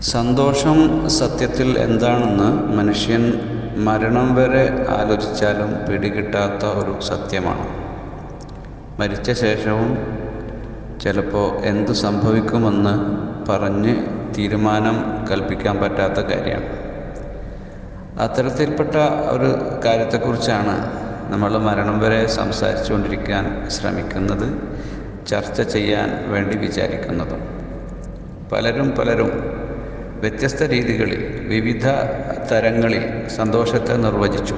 സന്തോഷം സത്യത്തിൽ എന്താണെന്ന് മനുഷ്യൻ മരണം വരെ ആലോചിച്ചാലും പിടികിട്ടാത്ത ഒരു സത്യമാണ്. മരിച്ച ശേഷവും ചിലപ്പോൾ എന്തു സംഭവിക്കുമെന്ന് പറഞ്ഞ് തീരുമാനം കൽപ്പിക്കാൻ പറ്റാത്ത കാര്യമാണ്. അത്തരത്തിൽപ്പെട്ട ഒരു കാര്യത്തെക്കുറിച്ചാണ് നമ്മൾ മരണം വരെ സംസാരിച്ചു കൊണ്ടിരിക്കാൻ ശ്രമിക്കുന്നത് ചർച്ച ചെയ്യാൻ വേണ്ടി വിചാരിക്കുന്നതും. പലരും പലരും വ്യത്യസ്ത രീതികളിൽ വിവിധ തരങ്ങളിൽ സന്തോഷത്തെ നിർവചിച്ചു.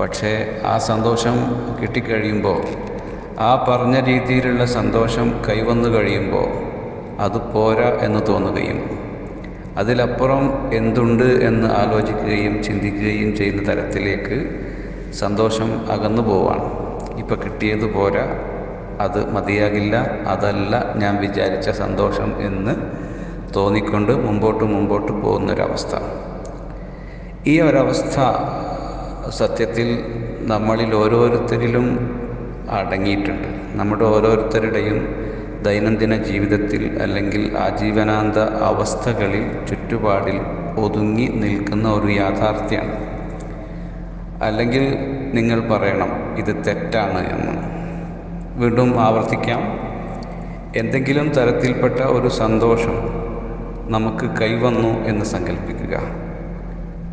പക്ഷേ ആ സന്തോഷം കിട്ടിക്കഴിയുമ്പോൾ ആ പറഞ്ഞ രീതിയിലുള്ള സന്തോഷം കൈവന്നു കഴിയുമ്പോൾ അത് പോരാ എന്ന് തോന്നുകയും അതിലപ്പുറം എന്തുണ്ട് എന്ന് ആലോചിക്കുകയും ചിന്തിക്കുകയും ചെയ്യുന്ന തരത്തിലേക്ക് സന്തോഷം അകന്നു പോവാണ്. ഇപ്പം കിട്ടിയത് പോരാ അത് മതിയാകില്ല അതല്ല ഞാൻ വിചാരിച്ച സന്തോഷം എന്ന് തോന്നിക്കൊണ്ട് മുമ്പോട്ട് മുമ്പോട്ട് പോകുന്നൊരവസ്ഥ. ഈ ഒരവസ്ഥ സത്യത്തിൽ നമ്മളിൽ ഓരോരുത്തരിലും അടങ്ങിയിട്ടുണ്ട്. നമ്മുടെ ഓരോരുത്തരുടെയും ദൈനംദിന ജീവിതത്തിൽ അല്ലെങ്കിൽ ആജീവനാന്ത അവസ്ഥകളിൽ ചുറ്റുപാടിൽ ഒതുങ്ങി നിൽക്കുന്ന ഒരു യാഥാർത്ഥ്യമാണ്. അല്ലെങ്കിൽ നിങ്ങൾ പറയണം ഇത് തെറ്റാണ് എന്ന്. വീണ്ടും ആവർത്തിക്കാം. എന്തെങ്കിലും തരത്തിൽപ്പെട്ട ഒരു സന്തോഷം നമുക്ക് കൈവന്നു എന്ന് സങ്കല്പിക്കുക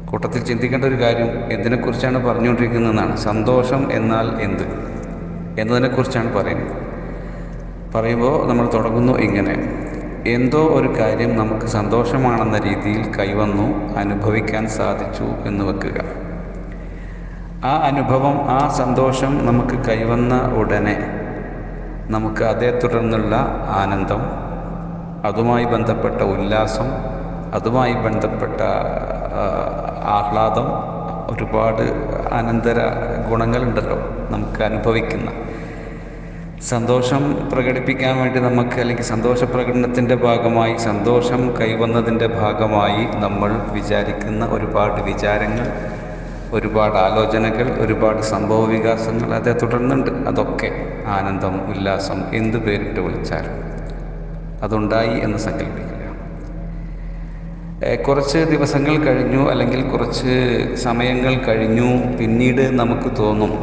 കൂട്ടത്തിൽ ചിന്തിക്കേണ്ട ഒരു കാര്യം എന്തിനെക്കുറിച്ചാണ് പറഞ്ഞുകൊണ്ടിരിക്കുന്നതെന്നാണ്. സന്തോഷം എന്നാൽ എന്ത്? എന്നതിനെക്കുറിച്ചാണ് പറയുന്നത്. പറയുമ്പോൾ നമ്മൾ തുടങ്ങുന്നു ഇങ്ങനെ. എന്തോ ഒരു കാര്യം നമുക്ക് സന്തോഷമാണെന്ന രീതിയിൽ കൈവന്നു അനുഭവിക്കാൻ സാധിച്ചു എന്ന് വെക്കുക. ആ അനുഭവം ആ സന്തോഷം നമുക്ക് കൈവന്ന ഉടനെ നമുക്ക് അതേ തുടർന്നുള്ള ആനന്ദം അതുമായി ബന്ധപ്പെട്ട ഉല്ലാസം അതുമായി ബന്ധപ്പെട്ട ആഹ്ലാദം ഒരുപാട് അനന്തര ഗുണങ്ങളുണ്ടല്ലോ നമുക്ക് അനുഭവിക്കുന്ന. സന്തോഷം പ്രകടിപ്പിക്കാൻ വേണ്ടി നമുക്ക് അല്ലെങ്കിൽ സന്തോഷ പ്രകടനത്തിന്റെ ഭാഗമായി സന്തോഷം കൈവന്നതിന്റെ ഭാഗമായി നമ്മൾ വിചാരിക്കുന്ന ഒരുപാട് വിചാരങ്ങൾ ഒരുപാട് ആലോചനകൾ ഒരുപാട് സംഭവ വികാസങ്ങൾ അതേ തുടർന്നുണ്ട്. അതൊക്കെ ആനന്ദം ഉല്ലാസം എന്ത് പേരിട്ട് വിളിച്ചാലും. അതുണ്ടായി എന്ന് സങ്കല്പിക്കുക. കുറച്ച് ദിവസങ്ങൾ കഴിഞ്ഞു അല്ലെങ്കിൽ കുറച്ച് സമയങ്ങൾ കഴിഞ്ഞു പിന്നീട് നമുക്ക് തോന്നും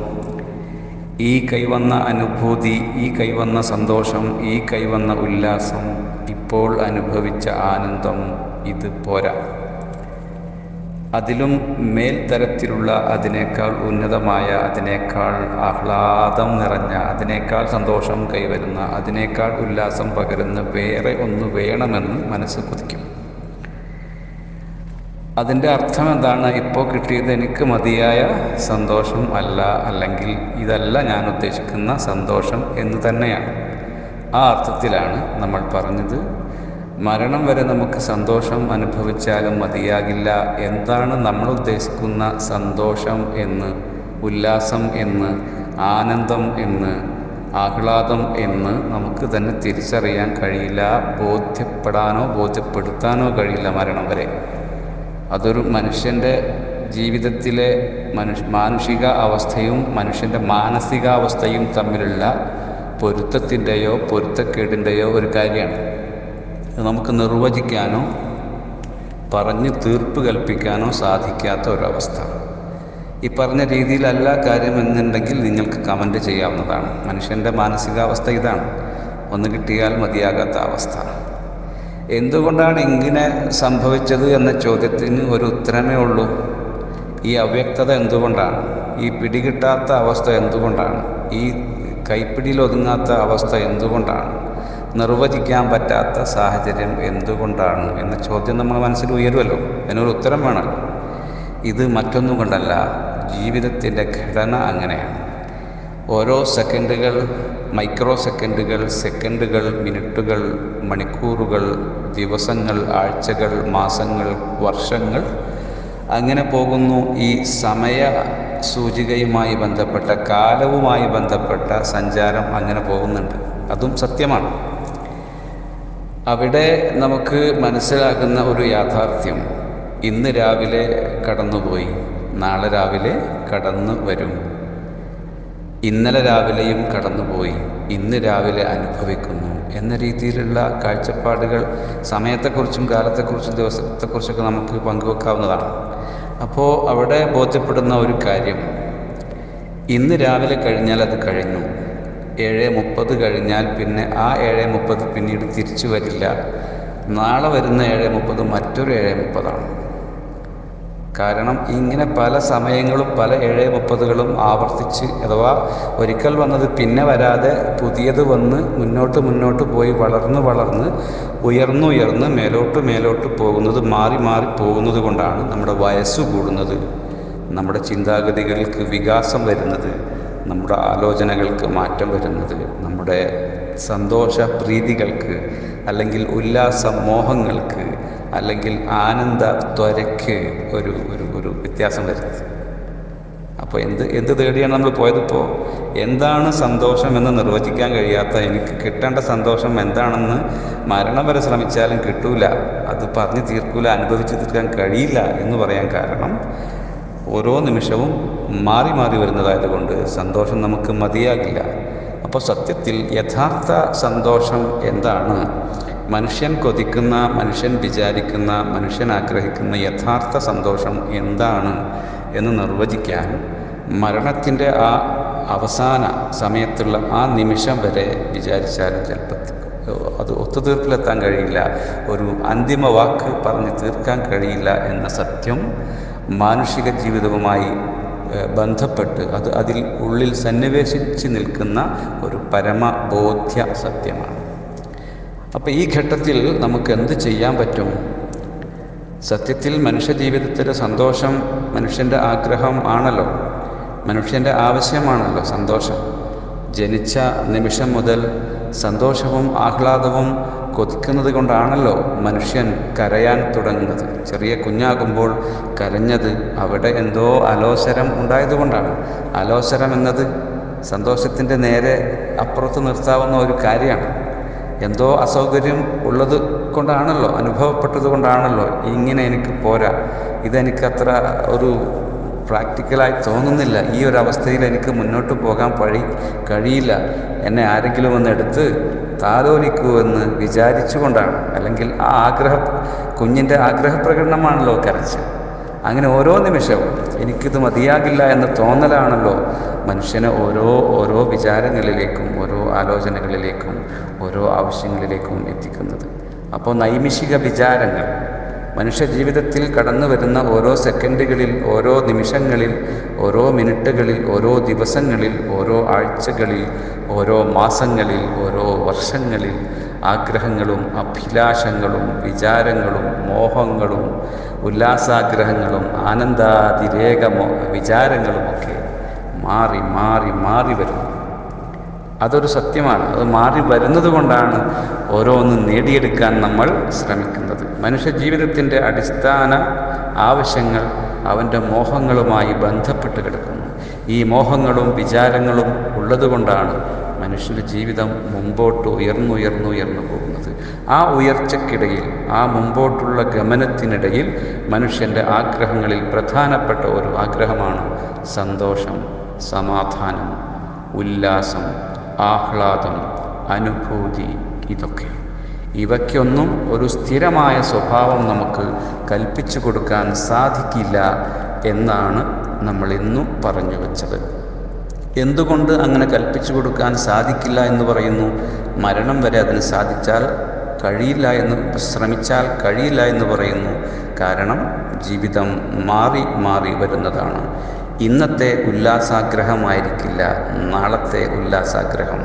ഈ കൈവന്ന അനുഭൂതി ഈ കൈവന്ന സന്തോഷം ഈ കൈവന്ന ഉല്ലാസം ഇപ്പോൾ അനുഭവിച്ച ആനന്ദം ഇത് പോരാ. അതിലും മേൽത്തരത്തിലുള്ള അതിനേക്കാൾ ഉന്നതമായ അതിനേക്കാൾ ആഹ്ലാദം നിറഞ്ഞ അതിനേക്കാൾ സന്തോഷം കൈവരുന്ന അതിനേക്കാൾ ഉല്ലാസം പകരുന്ന വേറെ ഒന്ന് വേണമെന്ന് മനസ്സ് കൊതിക്കും. അതിന്റെ അർത്ഥം എന്താണ്? ഇപ്പോൾ കിട്ടിയത് എനിക്ക് മതിയായ സന്തോഷം അല്ല അല്ലെങ്കിൽ ഇതല്ല ഞാൻ ഉദ്ദേശിക്കുന്ന സന്തോഷം എന്ന് തന്നെയാണ്. ആ അർത്ഥത്തിലാണ് നമ്മൾ പറഞ്ഞത്. മരണം വരെ നമുക്ക് സന്തോഷം അനുഭവിച്ചാലും മതിയാകില്ല. എന്താണ് നമ്മൾ ഉദ്ദേശിക്കുന്ന സന്തോഷം എന്ന് ഉല്ലാസം എന്ന് ആനന്ദം എന്ന് ആഹ്ലാദം എന്ന് നമുക്ക് തന്നെ തിരിച്ചറിയാൻ കഴിയില്ല ബോധ്യപ്പെടാനോ ബോധ്യപ്പെടുത്താനോ കഴിയില്ല മരണം വരെ. അതൊരു മനുഷ്യന്റെ ജീവിതത്തിലെ മനുഷ്യ മാനുഷിക അവസ്ഥയും മനുഷ്യന്റെ മാനസികാവസ്ഥയും തമ്മിലുള്ള പൊരുത്തത്തിന്റെയോ പൊരുത്തക്കേടിന്റെയോ ഒരു കാര്യമാണ്. നമുക്ക് നിർവചിക്കാനോ പറഞ്ഞ് തീർപ്പ് കൽപ്പിക്കാനോ സാധിക്കാത്ത ഒരവസ്ഥ. ഈ പറഞ്ഞ രീതിയിലല്ല കാര്യം എന്നുണ്ടെങ്കിൽ നിങ്ങൾക്ക് കമന്റ് ചെയ്യാവുന്നതാണ്. മനുഷ്യന്റെ മാനസികാവസ്ഥ ഇതാണ്. ഒന്ന് കിട്ടിയാൽ മതിയാകാത്ത അവസ്ഥ. എന്തുകൊണ്ടാണ് ഇങ്ങനെ സംഭവിച്ചത് എന്ന ചോദ്യത്തിന് ഒരു ഉത്തരമേ ഉള്ളൂ. ഈ അവ്യക്തത എന്തുകൊണ്ടാണ്? ഈ പിടികിട്ടാത്ത അവസ്ഥ എന്തുകൊണ്ടാണ്? ഈ കൈപ്പിടിയിൽ ഒതുങ്ങാത്ത അവസ്ഥ എന്തുകൊണ്ടാണ്? നിർവചിക്കാൻ പറ്റാത്ത സാഹചര്യം എന്തുകൊണ്ടാണ് എന്ന ചോദ്യം നമ്മൾ മനസ്സിൽ ഉയരുമല്ലോ. അതിനൊരു ഉത്തരം വേണം. ഇത് മറ്റൊന്നും കൊണ്ടല്ല ജീവിതത്തിന്റെ ഘടന അങ്ങനെയാണ്. ഓരോ സെക്കൻഡുകൾ മൈക്രോ സെക്കൻഡുകൾ സെക്കൻഡുകൾ മിനിറ്റുകൾ മണിക്കൂറുകൾ ദിവസങ്ങൾ ആഴ്ചകൾ മാസങ്ങൾ വർഷങ്ങൾ അങ്ങനെ പോകുന്നു. ഈ സമയ സൂചികയുമായി ബന്ധപ്പെട്ട കാലവുമായി ബന്ധപ്പെട്ട സഞ്ചാരം അങ്ങനെ പോകുന്നുണ്ട്. അതും സത്യമാണ്. അവിടെ നമുക്ക് മനസ്സിലാകുന്ന ഒരു യാഥാർത്ഥ്യം. ഇന്ന് രാവിലെ കടന്നുപോയി നാളെ രാവിലെ കടന്നു വരും. ഇന്നലെ രാവിലെയും കടന്നുപോയി ഇന്ന് രാവിലെ അനുഭവിക്കുന്നു എന്ന രീതിയിലുള്ള കാഴ്ചപ്പാടുകൾ സമയത്തെക്കുറിച്ചും കാലത്തെക്കുറിച്ചും ദിവസത്തെക്കുറിച്ചൊക്കെ നമുക്ക് പങ്കുവെക്കാവുന്നതാണ്. അപ്പോൾ അവിടെ ബോധ്യപ്പെടുന്ന ഒരു കാര്യം. ഇന്ന് രാവിലെ കഴിഞ്ഞാൽ അത് കഴിഞ്ഞു. ഏഴ് മുപ്പത് കഴിഞ്ഞാൽ പിന്നെ ആ ഏഴ് മുപ്പത് പിന്നീട് തിരിച്ചു വരില്ല. നാളെ വരുന്ന ഏഴ് മുപ്പത് മറ്റൊരു ഏഴ് മുപ്പതാണ്. കാരണം ഇങ്ങനെ പല സമയങ്ങളും പല ഏഴ് മുപ്പതുകളും ആവർത്തിച്ച് അഥവാ ഒരിക്കൽ വന്നത് പിന്നെ വരാതെ പുതിയത് വന്ന് മുന്നോട്ട് മുന്നോട്ട് പോയി വളർന്ന് വളർന്ന് ഉയർന്നുയർന്ന് മേലോട്ട് മേലോട്ട് പോകുന്നത് മാറി മാറി പോകുന്നത് കൊണ്ടാണ് നമ്മുടെ വയസ്സ് കൂടുന്നത്. നമ്മുടെ ചിന്താഗതികൾക്ക് വികാസം വരുന്നത്. നമ്മുടെ ആലോചനകൾക്ക് മാറ്റം വരുന്നത് നമ്മുടെ സന്തോഷ പ്രീതികൾക്ക് അല്ലെങ്കിൽ ഉല്ലാസ മോഹങ്ങൾക്ക് അല്ലെങ്കിൽ ആനന്ദ ത്വരയ്ക്ക് ഒരു ഒരു ഒരു വ്യത്യാസം വരുന്നത്. അപ്പോൾ എന്ത് എന്ത് തേടിയാണ് നമ്മൾ പോയതിപ്പോൾ എന്താണ് സന്തോഷം എന്ന് നിർവചിക്കാൻ കഴിയാത്ത എനിക്ക് കിട്ടേണ്ട സന്തോഷം എന്താണെന്ന് മരണം വരെ ശ്രമിച്ചാലും കിട്ടൂല. അത് പറഞ്ഞു തീർക്കൂല അനുഭവിച്ചു തീർക്കാൻ കഴിയില്ല എന്ന് പറയാൻ കാരണം ഓരോ നിമിഷവും മാറി മാറി വരുന്നതായതുകൊണ്ട് സന്തോഷം നമുക്ക് മതിയാകില്ല. അപ്പോൾ സത്യത്തിൽ യഥാർത്ഥ സന്തോഷം എന്താണ്? മനുഷ്യൻ കൊതിക്കുന്ന മനുഷ്യൻ വിചാരിക്കുന്ന മനുഷ്യൻ ആഗ്രഹിക്കുന്ന യഥാർത്ഥ സന്തോഷം എന്താണ് എന്ന് നിർവചിക്കാൻ മരണത്തിന്റെ ആ അവസാന സമയത്തുള്ള ആ നിമിഷം വരെ വിചാരിച്ചാലും ചിലപ്പോൾ അത് ഒത്തുതീർപ്പിലെത്താൻ കഴിയില്ല. ഒരു അന്തിമ വാക്ക് പറഞ്ഞ് തീർക്കാൻ കഴിയില്ല എന്ന സത്യം മാനുഷിക ജീവിതവുമായി ബന്ധപ്പെട്ട് അത് അതിൽ ഉള്ളിൽ സന്നിവേശിച്ച് നിൽക്കുന്ന ഒരു പരമബോധ്യ സത്യമാണ്. അപ്പോൾ ഈ ഘട്ടത്തിൽ നമുക്ക് എന്ത് ചെയ്യാൻ പറ്റും? സത്യത്തിൽ മനുഷ്യ ജീവിതത്തിലെ സന്തോഷം മനുഷ്യന്റെ ആഗ്രഹം ആണല്ലോ. മനുഷ്യന്റെ ആവശ്യമാണല്ലോ സന്തോഷം. ജനിച്ച നിമിഷം മുതൽ സന്തോഷവും ആഹ്ലാദവും കൊതിക്കുന്നത് കൊണ്ടാണല്ലോ മനുഷ്യൻ കരയാൻ തുടങ്ങുന്നത്. ചെറിയ കുഞ്ഞാകുമ്പോൾ കരഞ്ഞത് അവിടെ എന്തോ അലോസരം ഉണ്ടായതുകൊണ്ടാണ് അലോസരം എന്നത് സന്തോഷത്തിന്റെ നേരെ അപ്പുറത്ത് നിർത്താവുന്ന ഒരു കാര്യമാണ്. എന്തോ അസൗകര്യം ഉള്ളത് കൊണ്ടാണല്ലോ അനുഭവപ്പെട്ടത് കൊണ്ടാണല്ലോ ഇങ്ങനെ എനിക്ക് പോരാ. ഇതെനിക്കത്ര ഒരു പ്രാക്ടിക്കലായി തോന്നുന്നില്ല. ഈ ഒരു അവസ്ഥയിൽ എനിക്ക് മുന്നോട്ട് പോകാൻ പഴി കഴിയില്ല. എന്നെ ആരെങ്കിലും ഒന്ന് എടുത്ത് താലോലിക്കൂ എന്ന് വിചാരിച്ചുകൊണ്ടാണ്. അല്ലെങ്കിൽ ആ ആഗ്രഹ കുഞ്ഞിന്റെ ആഗ്രഹപ്രകടനമാണല്ലോ കരച്ച്. അങ്ങനെ ഓരോ നിമിഷവും എനിക്കിത് മതിയാകില്ല എന്ന തോന്നലാണല്ലോ മനുഷ്യനെ ഓരോ ഓരോ വിചാരങ്ങളിലേക്കും ഓരോ ആലോചനകളിലേക്കും ഓരോ ആവശ്യങ്ങളിലേക്കും എത്തിക്കുന്നത്. അപ്പോൾ നൈമിഷിക വിചാരങ്ങൾ മനുഷ്യ ജീവിതത്തിൽ കടന്നു വരുന്ന ഓരോ സെക്കൻഡുകളിൽ ഓരോ നിമിഷങ്ങളിൽ ഓരോ മിനിറ്റുകളിൽ ഓരോ ദിവസങ്ങളിൽ ഓരോ ആഴ്ചകളിൽ ഓരോ മാസങ്ങളിൽ ഓരോ വർഷങ്ങളിൽ ആഗ്രഹങ്ങളും അഭിലാഷങ്ങളും വിചാരങ്ങളും മോഹങ്ങളും ഉല്ലാസാഗ്രഹങ്ങളും ആനന്ദാതിരേകമോ വിചാരങ്ങളുമൊക്കെ മാറി മാറി മാറി വരുന്നു. അതൊരു സത്യമാണ്. അത് മാറി വരുന്നത് കൊണ്ടാണ് ഓരോന്നും നേടിയെടുക്കാൻ നമ്മൾ ശ്രമിക്കുന്നത്. മനുഷ്യ ജീവിതത്തിന്റെ അടിസ്ഥാന ആവശ്യങ്ങൾ അവന്റെ മോഹങ്ങളുമായി ബന്ധപ്പെട്ട് കിടക്കുന്നു. ഈ മോഹങ്ങളും വിചാരങ്ങളും ഉള്ളതുകൊണ്ടാണ് മനുഷ്യന്റെ ജീവിതം മുമ്പോട്ട് ഉയർന്നുയർന്നു ഉയർന്നു പോകുന്നത്. ആ ഉയർച്ചക്കിടയിൽ ആ മുമ്പോട്ടുള്ള ഗമനത്തിനിടയിൽ മനുഷ്യന്റെ ആഗ്രഹങ്ങളിൽ പ്രധാനപ്പെട്ട ഒരു ആഗ്രഹമാണ് സന്തോഷം സമാധാനം ഉല്ലാസം ആഹ്ലാദം അനുഭൂതി ഇതൊക്കെ. ഇവയ്ക്കൊന്നും ഒരു സ്ഥിരമായ സ്വഭാവം നമുക്ക് കൽപ്പിച്ചു കൊടുക്കാൻ സാധിക്കില്ല എന്നാണ് നമ്മൾ ഇന്നും പറഞ്ഞു വച്ചത്. എന്തുകൊണ്ട് അങ്ങനെ കൽപ്പിച്ചു കൊടുക്കാൻ സാധിക്കില്ല എന്ന് പറയുന്നു? മരണം വരെ അതിന് സാധിച്ചാൽ കഴിയില്ല എന്ന് ശ്രമിച്ചാൽ കഴിയില്ല എന്ന് പറയുന്നു. കാരണം ജീവിതം മാറി മാറി വരുന്നതാണ്. ഇന്നത്തെ ഉല്ലാസാഗ്രഹമായിരിക്കില്ല നാളത്തെ ഉല്ലാസാഗ്രഹം.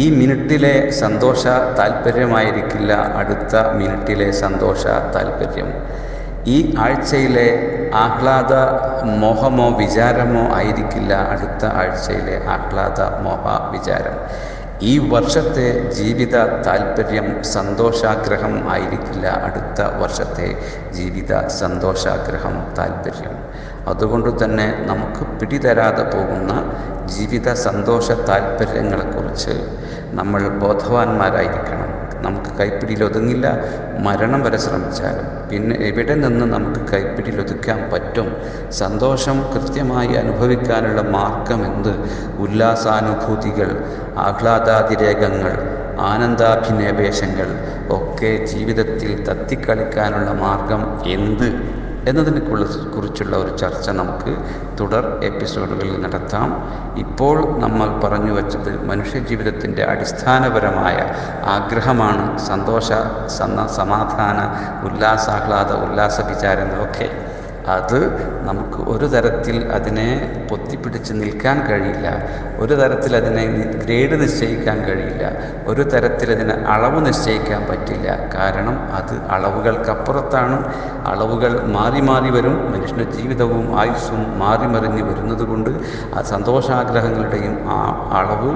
ഈ മിനിറ്റിലെ സന്തോഷ താല്പര്യമായിരിക്കില്ല അടുത്ത മിനിറ്റിലെ സന്തോഷ താല്പര്യം ഈ ആഴ്ചയിലെ ആഹ്ലാദ മോഹമോ വിചാരമോ ആയിരിക്കില്ല അടുത്ത ആഴ്ചയിലെ ആഹ്ലാദ മോഹ വിചാരം. ഈ വർഷത്തെ ജീവിത താല്പര്യം സന്തോഷാഗ്രഹം ആയിരിക്കില്ല. അടുത്ത വർഷത്തെ ജീവിത സന്തോഷാഗ്രഹം താല്പര്യം അതുകൊണ്ട് തന്നെ നമുക്ക് പിടിതരാതെ പോകുന്ന ജീവിത സന്തോഷ താല്പര്യങ്ങളെക്കുറിച്ച് നമ്മൾ ബോധവാന്മാരായിരിക്കണം. നമുക്ക് കൈപ്പിടിയിൽ ഒതുങ്ങില്ല. മരണം വരെ ശ്രമിച്ചാലും. പിന്നെ എവിടെ നിന്ന് നമുക്ക് കൈപ്പിടിയിൽ ഒതുക്കാൻ പറ്റും? സന്തോഷം കൃത്യമായി അനുഭവിക്കാനുള്ള മാർഗം എന്ത്? ഉല്ലാസാനുഭൂതികൾ ആഹ്ലാദാതിരേകങ്ങൾ ആനന്ദാഭിനിവേശങ്ങൾ ഒക്കെ ജീവിതത്തിൽ തത്തിക്കളിക്കാനുള്ള മാർഗം എന്ത്? എന്നതിനെ കുറിച്ചുള്ള ഒരു ചർച്ച നമുക്ക് തുടർ എപ്പിസോഡുകളിൽ നടത്താം. ഇപ്പോൾ നമ്മൾ പറഞ്ഞു വച്ചത് മനുഷ്യജീവിതത്തിന്റെ അടിസ്ഥാനപരമായ ആഗ്രഹമാണ് സന്തോഷ സമാധാന ഉല്ലാസാഹ്ലാദ ഉല്ലാസ വിചാരങ്ങളൊക്കെ അത് നമുക്ക് ഒരു തരത്തിൽ അതിനെ പൊത്തിപ്പിടിച്ച് നിൽക്കാൻ കഴിയില്ല. ഒരു തരത്തിൽ അതിനെ ഗ്രേഡ് നിശ്ചയിക്കാൻ കഴിയില്ല. ഒരു തരത്തിൽ അതിന് അളവ് നിശ്ചയിക്കാൻ പറ്റില്ല. കാരണം അത് അളവുകൾക്കപ്പുറത്താണ്. അളവുകൾ മാറി മാറി വരും. മനുഷ്യന്റെ ജീവിതവും ആയുസ്സും മാറി മറിഞ്ഞ് വരുന്നത് കൊണ്ട് ആ സന്തോഷാഗ്രഹങ്ങളുടെയും ആ അളവ്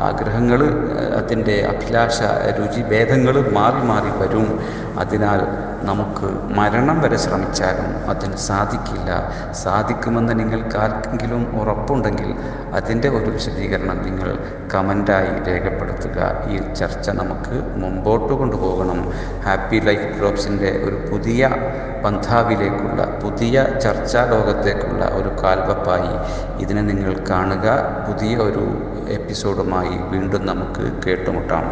ആഗ്രഹങ്ങൾ അതിന്റെ അഭിലാഷ രുചി ഭേദങ്ങൾ മാറി മാറി വരും. അതിനാൽ നമുക്ക് മരണം വരെ ശ്രമിച്ചാലും അതിന് സാധിക്കില്ല. സാധിക്കുമെന്ന് നിങ്ങൾക്ക് ആർക്കെങ്കിലും ഉറപ്പുണ്ടെങ്കിൽ അതിന്റെ ഒരു വിശദീകരണം നിങ്ങൾ കമന്റായി രേഖപ്പെടുത്തുക. ഈ ചർച്ച നമുക്ക് മുമ്പോട്ട് കൊണ്ടുപോകണം. ഹാപ്പി ലൈഫ് ഡ്രോപ്സിന്റെ ഒരു പുതിയ പന്ഥാവിലേക്കുള്ള പുതിയ ചർച്ചാ ലോകത്തേക്കുള്ള ഒരു കാൽവപ്പായി ഇതിനെ നിങ്ങൾ കാണുക. പുതിയ ഒരു എപ്പിസോഡുമായി വീണ്ടും നമുക്ക് കേട്ടുമുട്ടാം.